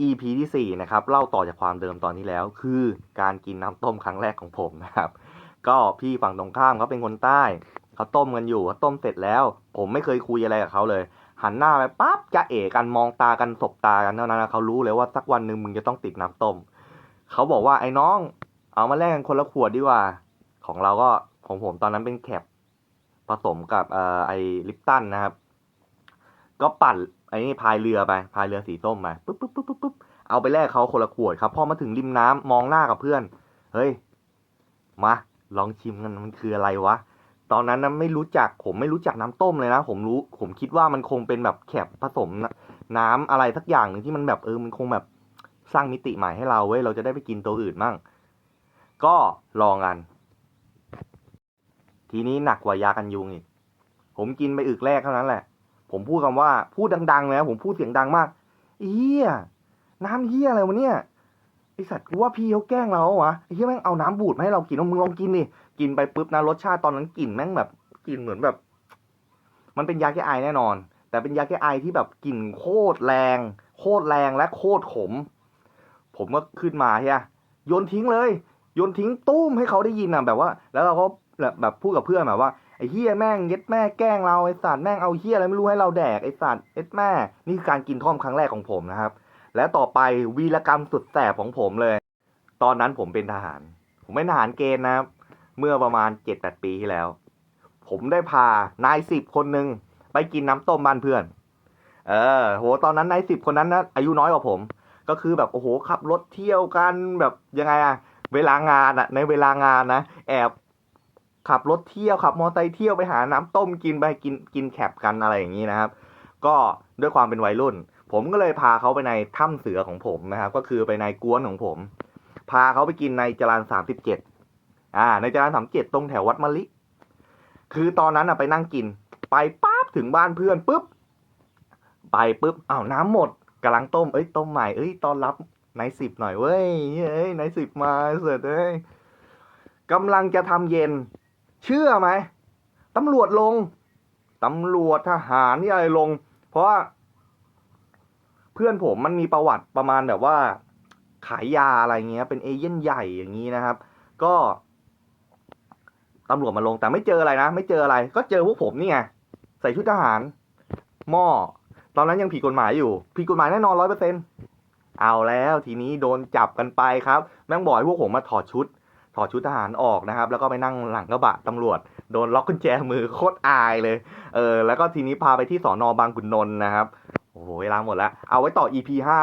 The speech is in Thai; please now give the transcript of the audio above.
EP ที่ 4 นะครับ เล่าต่อจากความเดิมตอนที่แล้ว คือการกินน้ำต้มครั้งแรกของผมนะครับ ก็พี่ฝั่งตรงข้ามเขาเป็นคนใต้เขาต้มกันอยู่เขาต้มเสร็จแล้ว ผมไม่เคยคุยอะไรกับเขาเลย หันหน้าไปปั๊บจะเอะกันมองตากันสบตากันเท่านั้นเขารู้เลยว่าสักวันหนึ่งมึงจะต้องติดน้ำต้มเขาบอกว่าไอ้น้อง เอามาแลกกันคนละขวดดีกว่า ของเราก็ของผมตอนนั้นเป็นแคปผสมกับเอ่อไอลิปตันนะครับ ก็ปั่น อ้นี่พายเรือไปพายเรือสีส้มมาปุ๊บปุ๊บปุ๊บปุ๊บปุ๊บเอาไปแลกเขาคนละขวดครับพอมาถึงริมน้ำมองหน้ากับเพื่อน เฮ้ยมาลองชิมกันมันคืออะไรวะตอนนั้นนะไม่รู้จักผมไม่รู้จักน้ำต้มเลยนะ ผมรู้ ผมคิดว่ามันคงเป็นแบบแคบผสมนน้ำอะไรสักอย่างหนึ่งที่มันแบบเออมันคงแบบสร้างมิติใหม่ให้เราเว้ยเราจะได้ไปกินตัวอื่นมั่งก็ลองกัน ทีนี้หนักกว่ายากันยุงอีกผมกินไปอึกแรกเท่านั้นแหละ ผมพูดคำว่าพูดดังๆเลยนะผมพูดเสียงดังมากเฮียน้ำเฮียอะไรวะเนี่ยไอสัตว์กูว่าพี่เขาแกล้งเราวะไอเฮียแม่งเอาน้ำบูดมาให้เรากินเอามึงลองกินดิกินไปปุ๊บนะรสชาติตอนนั้นกลิ่นแม่งแบบกลิ่นเหมือนแบบ มันเป็นยาแก้ไอแน่นอน แต่เป็นยาแก้ไอที่แบบกลิ่นโคตรแรง โคตรแรงและโคตรขม ผมก็ขึ้นมาใช่ไหมโยนทิ้งเลยโยนทิ้งตุ้มให้เขาได้ยินอะแบบว่า แล้วเราก็แบบพูดกับเพื่อนแบบว่า ไอ้เฮียแม่งเย็ดแม่แกล้งเราไอ้สัตว์แม่งเอาเฮียอะไรไม่รู้ให้เราแดกไอ้สัตว์เอ็ดแม่นี่คือการกินท่อมครั้งแรกของผมนะครับ และต่อไปวีรกรรมสุดแสบของผมเลย ตอนนั้นผมเป็นทหาร ผมเป็นทหารเกณฑ์นะครับ เมื่อประมาณเจ็ดแปดปีที่แล้ว ผมได้พานายสิบคนหนึ่งไปกินน้ำต้มบ้านเพื่อน เออโหตอนนั้นนายสิบคนนั้นนะอายุน้อยกว่าผม ก็คือแบบโอ้โหขับรถเที่ยวกันแบบยังไงอะเวลางานอะในเวลางานนะแอบ ขับรถเที่ยวขับมอเตอร์ไซค์เที่ยวไปหาน้ำต้มกินไปกินกินแคปกันอะไรอย่างนี้นะครับ ก็ด้วยความเป็นวัยรุ่น ผมก็เลยพาเขาไปในถ้ำเสือของผมนะครับ ก็คือไปในกวนของผม พาเขาไปกินในจรันสามสิบเจ็ดอ่า ในจรันสามเจ็ดตรงแถววัดมะลิ คือตอนนั้นอะไปนั่งกิน ไปปั๊บถึงบ้านเพื่อนปุ๊บไปปุ๊บอ้าวน้ำหมดกำลังต้มเอ้ยต้มใหม่เอ้ยตอนรับนายสิบหน่อยเว้ยเอ้ยนายสิบมาเสร็จเอ้ยกำลังจะทำเย็น เชื่อไหมตำรวจลงตำรวจทหารนี่อะไรลง เพราะว่าเพื่อนผมมันมีประวัติประมาณแบบว่า ขายยาอะไรเงี้ย เป็นเอเย่นใหญ่อย่างนี้นะครับ ก็ตำรวจมาลงแต่ไม่เจออะไรนะ ไม่เจออะไร ก็เจอพวกผมนี่ไงใส่ชุดทหาร หม้อตอนนั้นยังผิดกฎหมายอยู่ผิดกฎหมายแน่นอนร้อยเปอร์เซ็นเอาแล้วทีนี้โดนจับกันไปครับ แม่งบอกให้พวกผมมาถอดชุด ถอดชุดทหารออกนะครับ แล้วก็ไปนั่งหลังกระบะตำรวจ โดนล็อกกุญแจมือโคตรอายเลย เออ แล้วก็ทีนี้พาไปที่สอนอบางขุนนนท์นะครับ โอ้โห เวลาหมดแล้ว เอาไว้ต่อ EP ห้า